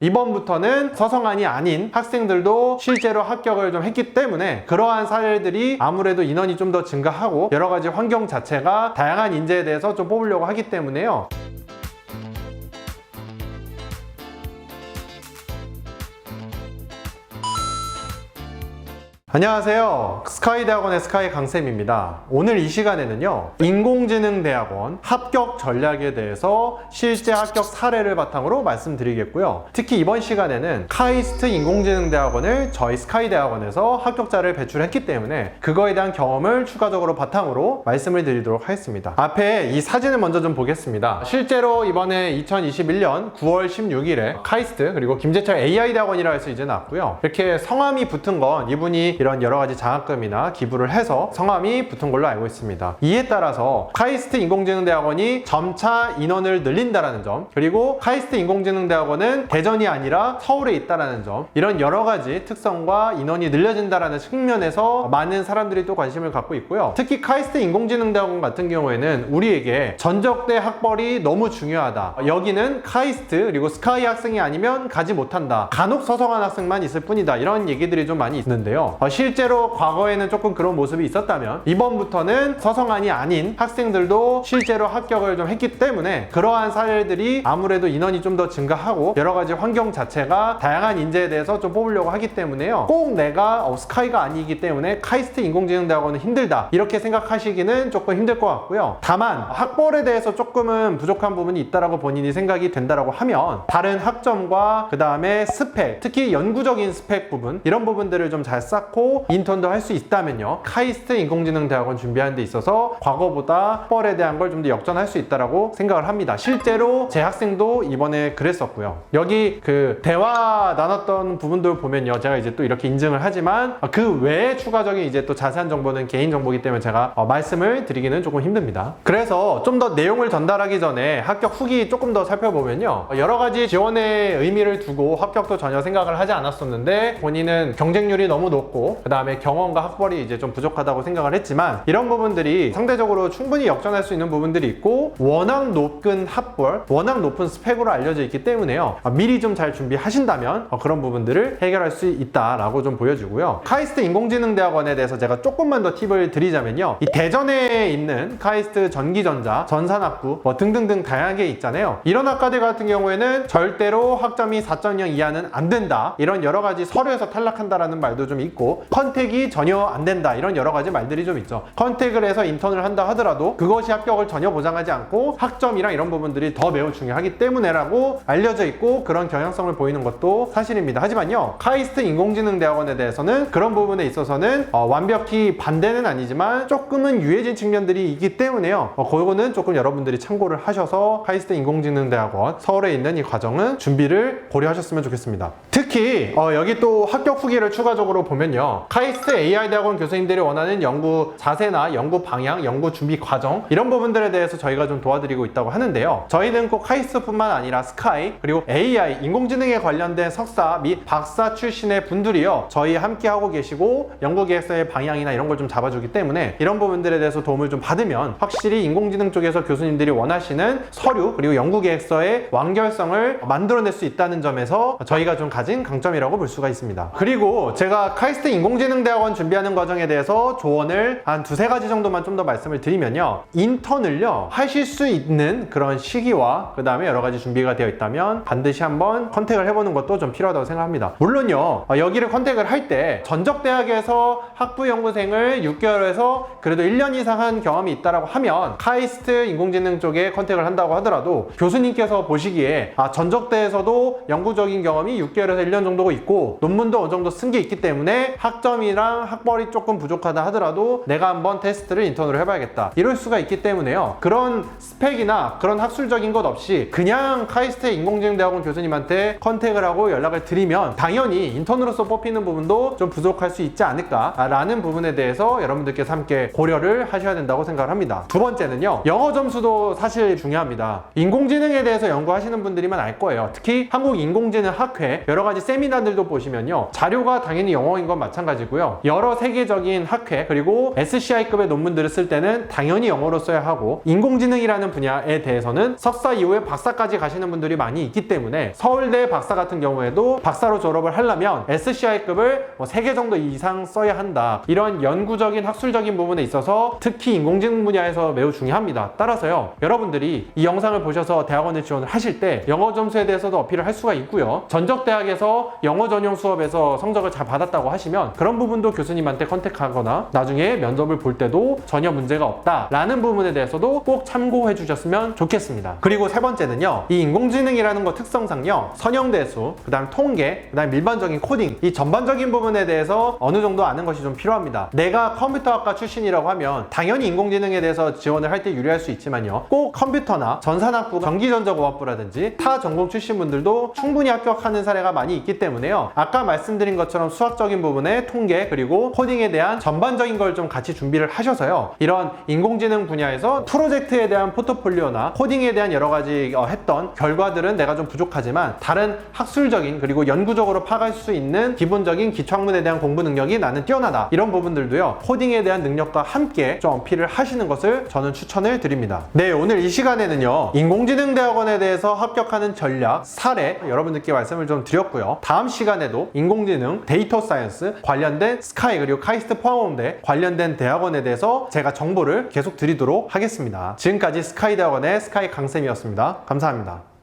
이번부터는 서성안이 아닌 학생들도 실제로 합격을 좀 했기 때문에 그러한 사례들이 아무래도 인원이 좀 더 증가하고 여러 가지 환경 자체가 다양한 인재에 대해서 좀 뽑으려고 하기 때문에요. 안녕하세요. 스카이 대학원의 스카이 강쌤입니다. 오늘 이 시간에는요, 인공지능 대학원 합격 전략에 대해서 실제 합격 사례를 바탕으로 말씀드리겠고요. 특히 이번 시간에는 카이스트 인공지능 대학원을 저희 스카이 대학원에서 합격자를 배출했기 때문에 그거에 대한 경험을 추가적으로 바탕으로 말씀을 드리도록 하겠습니다. 앞에 이 사진을 먼저 좀 보겠습니다. 실제로 이번에 2021년 9월 16일에 카이스트 그리고 김재철 AI 대학원이라 해서 이제 나왔고요. 이렇게 성함이 붙은 건 이분이 이런 여러 가지 장학금이나 기부를 해서 성함이 붙은 걸로 알고 있습니다. 이에 따라서 카이스트 인공지능대학원이 점차 인원을 늘린다라는 점, 그리고 카이스트 인공지능대학원은 대전이 아니라 서울에 있다라는 점, 이런 여러 가지 특성과 인원이 늘려진다라는 측면에서 많은 사람들이 또 관심을 갖고 있고요. 특히 카이스트 인공지능대학원 같은 경우에는 우리에게 전적대 학벌이 너무 중요하다. 여기는 카이스트 그리고 스카이 학생이 아니면 가지 못한다. 간혹 서성한 학생만 있을 뿐이다. 이런 얘기들이 좀 많이 있는데요. 어, 실제로 과거에는 조금 그런 모습이 있었다면 이번부터는 서성안이 아닌 학생들도 실제로 합격을 좀 했기 때문에 그러한 사례들이 아무래도 인원이 좀 더 증가하고 여러 가지 환경 자체가 다양한 인재에 대해서 좀 뽑으려고 하기 때문에요. 꼭 내가 어, 스카이가 아니기 때문에 카이스트 인공지능 대학원은 힘들다 이렇게 생각하시기는 조금 힘들 것 같고요. 다만 학벌에 대해서 조금은 부족한 부분이 있다라고 본인이 생각이 된다라고 하면 다른 학점과 그 다음에 스펙 특히 연구적인 스펙 부분 이런 부분들을 좀 잘 쌓고 인턴도 할 수 있다면요. 카이스트 인공지능 대학원 준비하는 데 있어서 과거보다 학벌에 대한 걸 좀 더 역전할 수 있다라고 생각을 합니다. 실제로 제 학생도 이번에 그랬었고요. 여기 그 대화 나눴던 부분들 보면요. 제가 이제 또 이렇게 인증을 하지만 그 외에 추가적인 이제 또 자세한 정보는 개인 정보기 때문에 제가 어, 말씀을 드리기는 조금 힘듭니다. 그래서 좀 더 내용을 전달하기 전에 합격 후기 조금 더 살펴보면요. 여러 가지 지원의 의미를 두고 합격도 전혀 생각을 하지 않았었는데 본인은 경쟁률이 너무 높고 그 다음에 경험과 학벌이 이제 좀 부족하다고 생각을 했지만 이런 부분들이 상대적으로 충분히 역전할 수 있는 부분들이 있고 워낙 높은 학벌, 워낙 높은 스펙으로 알려져 있기 때문에요. 아, 미리 좀 잘 준비하신다면 어, 그런 부분들을 해결할 수 있다라고 좀 보여지고요. 카이스트 인공지능대학원에 대해서 제가 조금만 더 팁을 드리자면요. 이 대전에 있는 카이스트 전기전자, 전산학부 뭐 등등등 다양하게 있잖아요. 이런 학과들 같은 경우에는 절대로 학점이 4.0 이하는 안 된다. 이런 여러 가지 서류에서 탈락한다라는 말도 좀 있고 컨택이 전혀 안 된다. 이런 여러 가지 말들이 좀 있죠. 컨택을 해서 인턴을 한다 하더라도 그것이 합격을 전혀 보장하지 않고 학점이랑 이런 부분들이 더 매우 중요하기 때문에라고 알려져 있고 그런 경향성을 보이는 것도 사실입니다. 하지만요. 카이스트 인공지능 대학원에 대해서는 그런 부분에 있어서는 어, 완벽히 반대는 아니지만 조금은 유해진 측면들이 있기 때문에요. 어, 그거는 조금 여러분들이 참고를 하셔서 카이스트 인공지능 대학원 서울에 있는 이 과정은 준비를 고려하셨으면 좋겠습니다. 특히 어, 여기 또 합격 후기를 추가적으로 보면 요. 카이스트 AI 대학원 교수님들이 원하는 연구 자세나 연구 방향, 연구 준비 과정 이런 부분들에 대해서 저희가 좀 도와드리고 있다고 하는데요. 저희는 꼭 카이스트뿐만 아니라 스카이 그리고 AI 인공지능에 관련된 석사 및 박사 출신의 분들이요. 저희 함께 하고 계시고 연구 계획서의 방향이나 이런 걸 좀 잡아주기 때문에 이런 부분들에 대해서 도움을 좀 받으면 확실히 인공지능 쪽에서 교수님들이 원하시는 서류 그리고 연구 계획서의 완결성을 만들어낼 수 있다는 점에서 저희가 좀 가진 강점이라고 볼 수가 있습니다. 그리고 제가 카이스트 인공지능 대학원 준비하는 과정에 대해서 조언을 한 두세 가지 정도만 좀 더 말씀을 드리면요. 인턴을요, 하실 수 있는 그런 시기와 그 다음에 여러 가지 준비가 되어 있다면 반드시 한번 컨택을 해보는 것도 좀 필요하다고 생각합니다. 물론요, 어, 여기를 컨택을 할 때 전적대학에서 학부연구생을 6개월에서 그래도 1년 이상 한 경험이 있다라고 하면 카이스트 인공지능 쪽에 컨택을 한다고 하더라도 교수님께서 보시기에 아, 전적대에서도 연구적인 경험이 6개월에서 1년 정도가 있고 논문도 어느 정도 쓴 게 있기 때문에 학점이랑 학벌이 조금 부족하다 하더라도 내가 한번 테스트를 인턴으로 해봐야겠다. 이럴 수가 있기 때문에요. 그런 스펙이나 그런 학술적인 것 없이 그냥 카이스트 인공지능 대학원 교수님한테 컨택을 하고 연락을 드리면 당연히 인턴으로서 뽑히는 부분도 좀 부족할 수 있지 않을까라는 부분에 대해서 여러분들께서 함께 고려를 하셔야 된다고 생각을 합니다. 두 번째는요. 영어 점수도 사실 중요합니다. 인공지능에 대해서 연구하시는 분들이면 알 거예요. 특히 한국인공지능학회 여러 가지 세미나들도 보시면요. 자료가 당연히 영어인 건 마찬가지고요. 여러 세계적인 학회 그리고 SCI급의 논문들을 쓸 때는 당연히 영어로 써야 하고 인공지능이라는 분야에 대해서는 석사 이후에 박사까지 가시는 분들이 많이 있기 때문에 서울대 박사 같은 경우에도 박사로 졸업을 하려면 SCI급을 뭐 3개 정도 이상 써야 한다. 이런 연구적인 학술적인 부분에 있어서 특히 인공지능 분야에서 매우 중요합니다. 따라서요. 여러분들이 이 영상을 보셔서 대학원에 지원을 하실 때 영어 점수에 대해서도 어필을 할 수가 있고요. 전적 대학에서 영어 전용 수업에서 성적을 잘 받았다고 하시면 그런 부분도 교수님한테 컨택하거나 나중에 면접을 볼 때도 전혀 문제가 없다라는 부분에 대해서도 꼭 참고해 주셨으면 좋겠습니다. 그리고 세 번째는요. 이 인공지능이라는 거 특성상요. 선형대수, 그다음 통계, 그다음 일반적인 코딩 이 전반적인 부분에 대해서 어느 정도 아는 것이 좀 필요합니다. 내가 컴퓨터학과 출신이라고 하면 당연히 인공지능에 대해서 지원을 할 때 유리할 수 있지만요. 꼭 컴퓨터나 전산학부, 전기전자공학부라든지 타 전공 출신 분들도 충분히 합격하는 사례가 많이 있기 때문에요. 아까 말씀드린 것처럼 수학적인 부분에 통계 그리고 코딩에 대한 전반적인 걸 좀 같이 준비를 하셔서요. 이런 인공지능 분야에서 프로젝트에 대한 포트폴리오나 코딩에 대한 여러 가지 어, 했던 결과들은 내가 좀 부족하지만 다른 학술적인 그리고 연구적으로 파갈 수 있는 기본적인 기초학문에 대한 공부 능력이 나는 뛰어나다. 이런 부분들도요. 코딩에 대한 능력과 함께 좀 어필을 하시는 것을 저는 추천을 드립니다. 네, 오늘 이 시간에는요. 인공지능 대학원에 대해서 합격하는 전략, 사례 여러분들께 말씀을 좀 드렸고요. 다음 시간에도 인공지능, 데이터 사이언스 관련된 스카이 그리고 카이스트 포함된 관련된 대학원에 대해서 제가 정보를 계속 드리도록 하겠습니다. 지금까지 스카이 대학원의 스카이 강쌤이었습니다. 감사합니다.